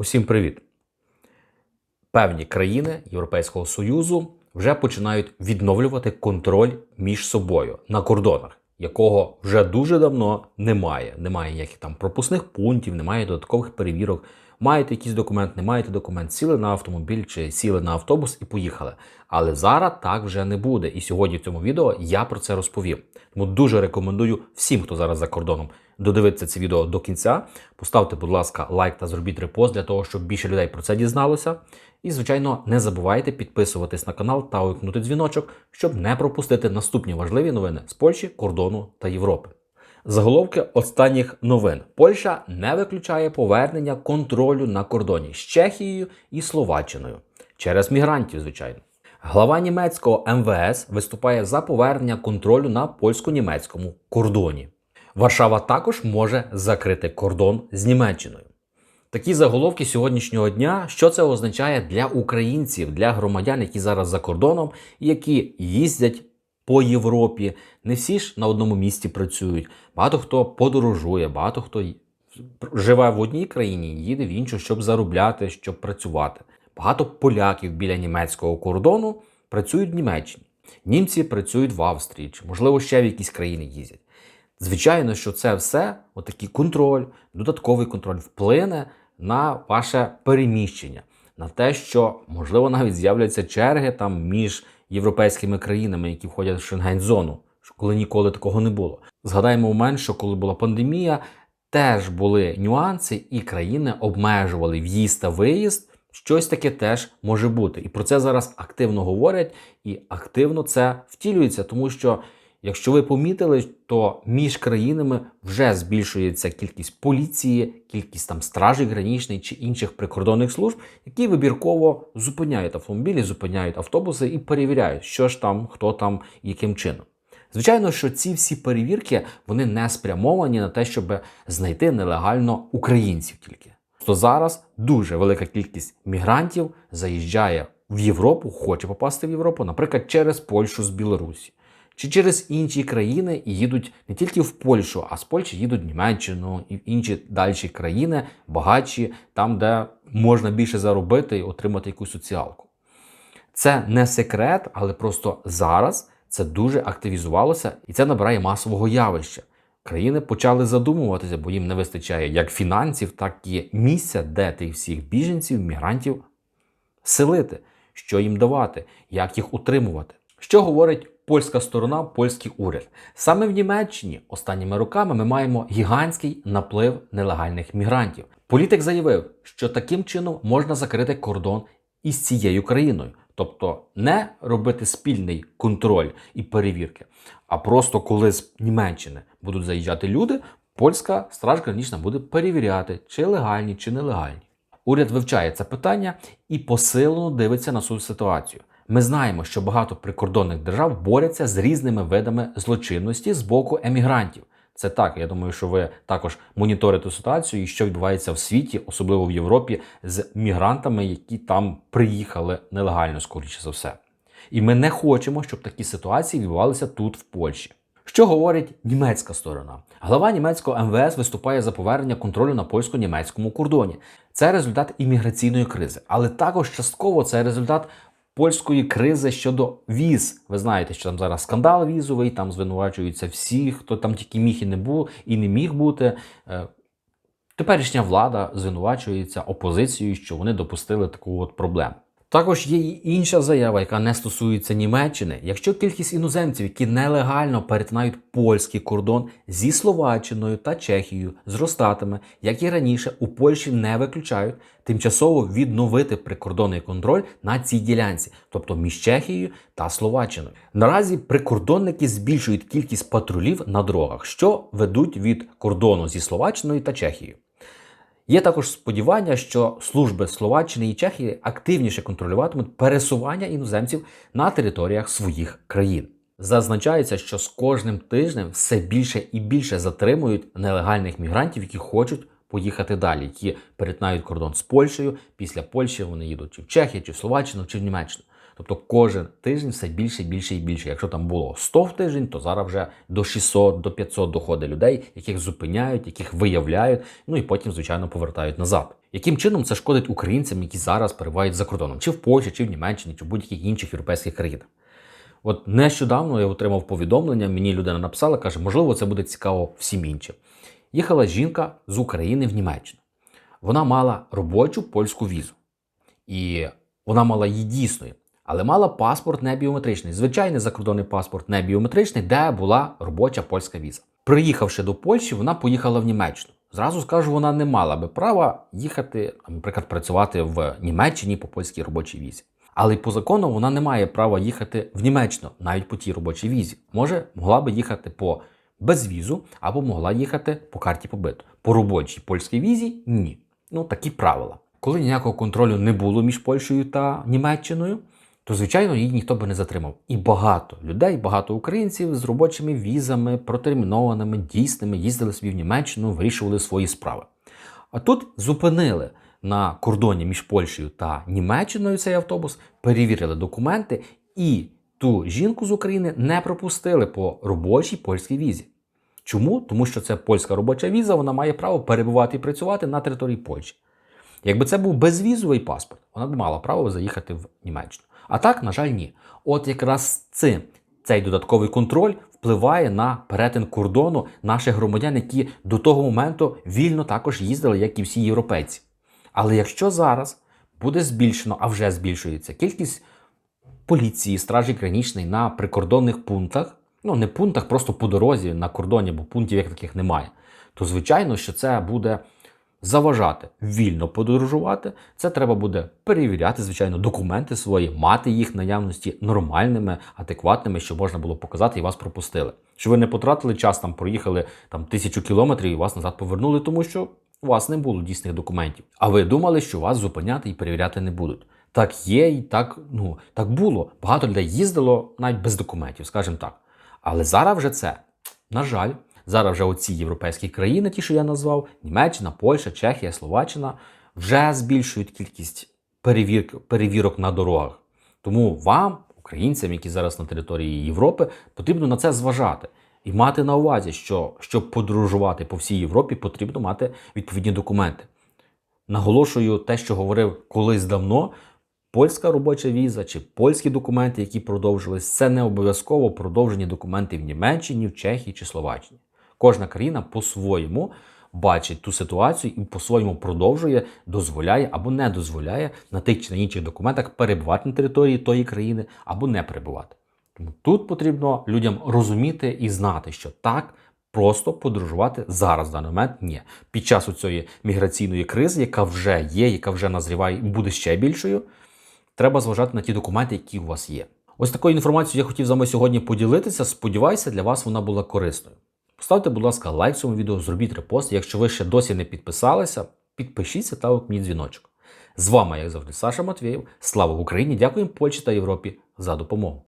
Усім привіт! Певні країни Європейського Союзу вже починають відновлювати контроль між собою на кордонах, якого вже дуже давно немає. Немає ніяких там пропускних пунктів, немає додаткових перевірок. Маєте якийсь документ, не маєте документ, сіли на автомобіль чи сіли на автобус і поїхали. Але зараз так вже не буде. І сьогодні в цьому відео я про це розповім. Тому дуже рекомендую всім, хто зараз за кордоном, додивитися це відео до кінця. Поставте, будь ласка, лайк та зробіть репост для того, щоб більше людей про це дізналося. І, звичайно, не забувайте підписуватись на канал та увімкнути дзвіночок, щоб не пропустити наступні важливі новини з Польщі, кордону та Європи. Заголовки останніх новин: Польща не виключає повернення контролю на кордоні з Чехією і Словаччиною через мігрантів, звичайно. Глава німецького МВС виступає за повернення контролю на польсько-німецькому кордоні. Варшава також може закрити кордон з Німеччиною. Такі заголовки сьогоднішнього дня, що це означає для українців, для громадян, які зараз за кордоном, які їздять по Європі. Не всі ж на одному місці працюють. Багато хто подорожує, багато хто живе в одній країні, їде в іншу, щоб заробляти, щоб працювати. Багато поляків біля німецького кордону працюють в Німеччині. Німці працюють в Австрії, чи можливо ще в якісь країни їздять. Звичайно, що це все, отакий контроль, додатковий контроль вплине на ваше переміщення, на те, що можливо навіть з'являться черги там між європейськими країнами, які входять в Шенген-зону, коли ніколи такого не було. Згадаємо момент, що коли була пандемія, теж були нюанси, і країни обмежували в'їзд та виїзд. Щось таке теж може бути. І про це зараз активно говорять, і активно це втілюється, тому що Якщо ви помітили, то між країнами вже збільшується кількість поліції, кількість там стражі гранічної чи інших прикордонних служб, які вибірково зупиняють автомобілі, зупиняють автобуси і перевіряють, що ж там, хто там, яким чином. Звичайно, що ці всі перевірки вони не спрямовані на те, щоб знайти нелегально українців тільки. То зараз дуже велика кількість мігрантів заїжджає в Європу, хоче попасти в Європу, наприклад, через Польщу з Білорусі чи через інші країни і їдуть не тільки в Польщу, а з Польщі їдуть в Німеччину і в інші далі країни, багатші, там, де можна більше заробити і отримати якусь соціалку. Це не секрет, але просто зараз це дуже активізувалося і це набирає масового явища. Країни почали задумуватися, бо їм не вистачає як фінансів, так і місця, де тих всіх біженців, мігрантів селити, що їм давати, як їх утримувати. Що говорить польська сторона, польський уряд? Саме в Німеччині останніми роками ми маємо гігантський наплив нелегальних мігрантів. Політик заявив, що таким чином можна закрити кордон із цією країною, тобто не робити спільний контроль і перевірки, а просто коли з Німеччини будуть заїжджати люди, польська страж гранічна буде перевіряти, чи легальні, чи нелегальні. Уряд вивчає це питання і посилено дивиться на цю ситуацію. Ми знаємо, що багато прикордонних держав борються з різними видами злочинності з боку емігрантів. Це так. Я думаю, що ви також моніторите ситуацію, і що відбувається в світі, особливо в Європі, з мігрантами, які там приїхали нелегально, скоріше за все. І ми не хочемо, щоб такі ситуації відбувалися тут, в Польщі. Що говорить німецька сторона? Глава німецького МВС виступає за повернення контролю на польсько-німецькому кордоні. Це результат імміграційної кризи, але також частково це результат польської кризи щодо віз. Ви знаєте, що там зараз скандал візовий, там звинувачуються всі, хто там тільки міг і не був і не міг бути. Е, Теперішня влада звинувачується опозицією, що вони допустили таку от проблему. Також є і інша заява, яка не стосується Німеччини. Якщо кількість іноземців, які нелегально перетинають польський кордон зі Словаччиною та Чехією, зростатиме, як і раніше, у Польщі не виключають тимчасово відновити прикордонний контроль на цій ділянці, тобто між Чехією та Словаччиною. Наразі прикордонники збільшують кількість патрулів на дорогах, що ведуть від кордону зі Словаччиною та Чехією. Є також сподівання, що служби Словаччини і Чехії активніше контролюватимуть пересування іноземців на територіях своїх країн. Зазначається, що з кожним тижнем все більше і більше затримують нелегальних мігрантів, які хочуть поїхати далі, які перетинають кордон з Польщею. Після Польщі вони їдуть чи в Чехію, чи в Словаччину, чи в Німеччину. Тобто кожен тиждень все більше, більше і більше. Якщо там було 100 в тиждень, то зараз вже до 600, до 500 доходить людей, яких зупиняють, яких виявляють, ну і потім, звичайно, повертають назад. Яким чином це шкодить українцям, які зараз перебувають за кордоном, чи в Польщі, чи в Німеччині, чи в будь-яких інших європейських країнах? От нещодавно я отримав повідомлення, мені людина написала, каже, можливо, це буде цікаво всім іншим. Їхала жінка з України в Німеччину. Вона мала робочу польську візу. І вона мала її дійсною, але мала паспорт не біометричний, звичайний закордонний паспорт не біометричний, де була робоча польська віза. Приїхавши до Польщі, вона поїхала в Німеччину. Зразу скажу, вона не мала би права їхати, наприклад, працювати в Німеччині по польській робочій візі. Але по закону вона не має права їхати в Німеччину навіть по тій робочій візі. Може, могла би їхати по безвізу або могла їхати по карті побиту. По робочій польській візі ні. Ну такі правила. Коли ніякого контролю не було між Польщею та Німеччиною, то звичайно її ніхто би не затримав. І багато людей, багато українців з робочими візами, протермінованими, дійсними, їздили собі в Німеччину, вирішували свої справи. А тут зупинили на кордоні між Польщею та Німеччиною цей автобус, перевірили документи і ту жінку з України не пропустили по робочій польській візі. Чому? Тому що це польська робоча віза, вона має право перебувати і працювати на території Польщі. Якби це був безвізовий паспорт, вона б мала право заїхати в Німеччину. А так, на жаль, ні. От якраз цим цей додатковий контроль впливає на перетин кордону наших громадян, які до того моменту вільно також їздили, як і всі європейці. Але якщо зараз буде збільшено, а вже збільшується кількість поліції, стражі гранічної на прикордонних пунктах, ну не пунктах, просто по дорозі на кордоні, бо пунктів як таких немає, то звичайно, що це буде заважати вільно подорожувати. Це треба буде перевіряти, звичайно, документи свої, мати їх наявності нормальними, адекватними, щоб можна було показати і вас пропустили. Щоб ви не потратили час, там проїхали там тисячу кілометрів і вас назад повернули, тому що у вас не було дійсних документів. А ви думали, що вас зупиняти і перевіряти не будуть. Так є, і так, ну, так було. Багато людей їздило навіть без документів, скажімо так. Але зараз вже це, на жаль, зараз вже оці європейські країни, ті, що я назвав, Німеччина, Польща, Чехія, Словаччина, вже збільшують кількість перевірок, перевірок на дорогах. Тому вам, українцям, які зараз на території Європи, потрібно на це зважати. І мати на увазі, що щоб подорожувати по всій Європі, потрібно мати відповідні документи. Наголошую те, що говорив колись давно. Польська робоча віза чи польські документи, які продовжились, це не обов'язково продовжені документи в Німеччині, в Чехії чи Словаччині. Кожна країна по-своєму бачить ту ситуацію і по-своєму продовжує, дозволяє або не дозволяє на тих чи на інших документах перебувати на території тої країни або не перебувати. Тому тут потрібно людям розуміти і знати, що так просто подорожувати зараз в даний момент ні. Під час цієї міграційної кризи, яка вже є, яка вже назріває і буде ще більшою, треба зважати на ті документи, які у вас є. Ось такою інформацією я хотів з вами сьогодні поділитися. Сподіваюся, для вас вона була корисною. Поставте, будь ласка, лайк цьому відео, зробіть репост. Якщо ви ще досі не підписалися, підпишіться та мій дзвіночок. З вами, як завжди, Саша Матвєєв. Слава Україні! Дякуємо Польщі та Європі за допомогу.